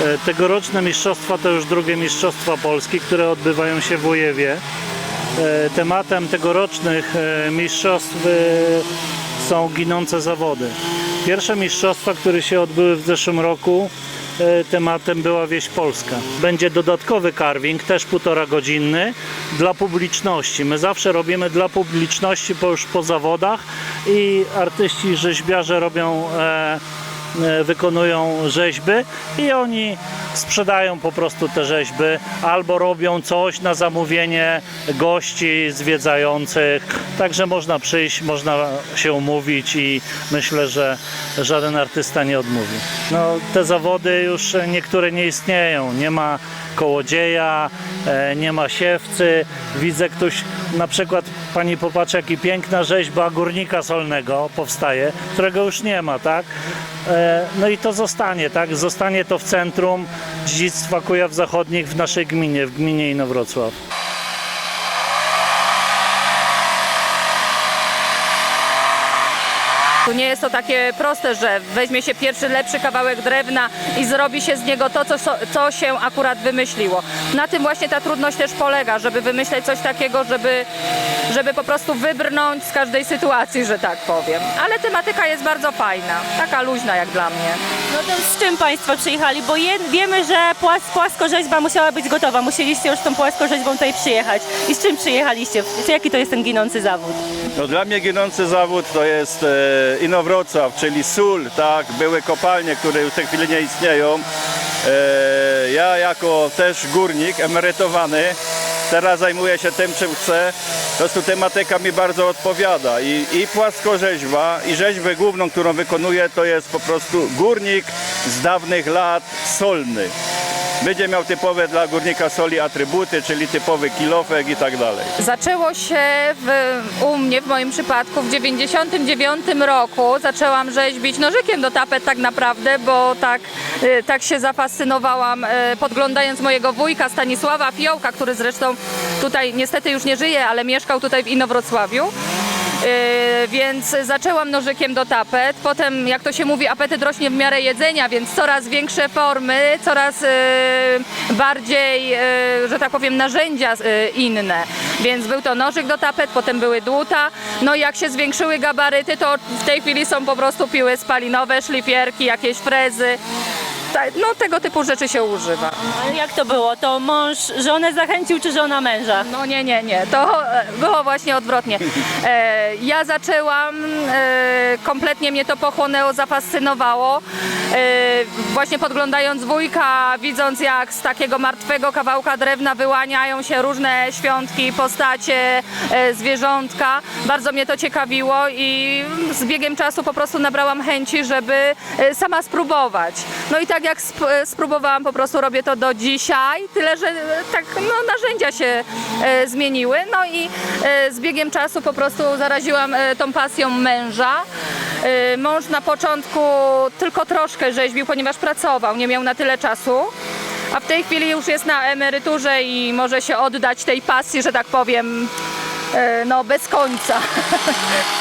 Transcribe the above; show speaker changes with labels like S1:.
S1: E, Tegoroczne mistrzostwa to już drugie mistrzostwa Polski, które odbywają się w Łojewie. E, Tematem tegorocznych e, mistrzostw są ginące zawody. Pierwsze mistrzostwa, które się odbyły w zeszłym roku, tematem była wieś Polska. Będzie dodatkowy carving, też półtora godzinny, dla publiczności. My zawsze robimy dla publiczności po, już po zawodach i artyści, rzeźbiarze robią e, wykonują rzeźby i oni sprzedają po prostu te rzeźby albo robią coś na zamówienie gości zwiedzających. Także można przyjść, można się umówić i myślę, że żaden artysta nie odmówi. No, te zawody już niektóre nie istnieją. Nie ma kołodzieja, e, nie ma siewcy. Widzę ktoś, na przykład pani popatrz, jaki piękna rzeźba górnika solnego powstaje, którego już nie ma, tak? No i to zostanie, tak? Zostanie to w centrum dziedzictwa Kujaw Zachodnich w naszej gminie, w gminie Inowrocław.
S2: Nie jest to takie proste, że weźmie się pierwszy lepszy kawałek drewna i zrobi się z niego to, co, co się akurat wymyśliło. Na tym właśnie ta trudność też polega, żeby wymyśleć coś takiego, żeby, żeby po prostu wybrnąć z każdej sytuacji, że tak powiem. Ale tematyka jest bardzo fajna, taka luźna jak dla mnie.
S3: No to z czym Państwo przyjechali? Bo je, wiemy, że płas, płaskorzeźba musiała być gotowa. Musieliście już tą płaskorzeźbą tutaj przyjechać. I z czym przyjechaliście? Jaki to jest ten ginący zawód?
S4: No dla mnie ginący zawód to jest e, Inowrocław, czyli sól, tak, były kopalnie, które już w tej chwili nie istnieją. E, ja jako też górnik emerytowany, teraz zajmuję się tym, czym chcę. Po prostu tematyka mi bardzo odpowiada i, i płaskorzeźba i rzeźbę główną, którą wykonuję, to jest po prostu górnik z dawnych lat solny. Będzie miał typowe dla górnika soli atrybuty, czyli typowy kilofek i tak dalej.
S2: Zaczęło się w, u mnie, w moim przypadku, w 99 roku. Zaczęłam rzeźbić nożykiem do tapet tak naprawdę, bo tak, y, tak się zafascynowałam, y, podglądając mojego wujka Stanisława Fiołka, który zresztą tutaj niestety już nie żyje, ale mieszkał tutaj w Inowrocławiu. Yy, więc zaczęłam nożykiem do tapet. Potem, jak to się mówi, apetyt rośnie w miarę jedzenia, więc coraz większe formy, coraz yy, bardziej, yy, że tak powiem, narzędzia inne. Więc był to nożyk do tapet, potem były dłuta. No i jak się zwiększyły gabaryty, to w tej chwili są po prostu piły spalinowe, szlifierki, jakieś frezy. No tego typu rzeczy się używa.
S3: Ale jak to było? To mąż żonę zachęcił, czy żona męża?
S2: No nie, nie, nie. To e, było właśnie odwrotnie. E, ja zaczęłam, e, kompletnie mnie to pochłonęło, zafascynowało. E, właśnie podglądając wujka, widząc jak z takiego martwego kawałka drewna wyłaniają się różne świątki, postacie, e, zwierzątka. Bardzo mnie to ciekawiło i z biegiem czasu po prostu nabrałam chęci, żeby e, sama spróbować. No i tak jak sp- spróbowałam, po prostu robię to do dzisiaj, tyle że tak no, narzędzia się zmieniły. No i z biegiem czasu po prostu zaraziłam tą pasją męża. E, mąż na początku tylko troszkę rzeźbił, ponieważ pracował, nie miał na tyle czasu. A w tej chwili już jest na emeryturze i może się oddać tej pasji, że tak powiem, e, no bez końca.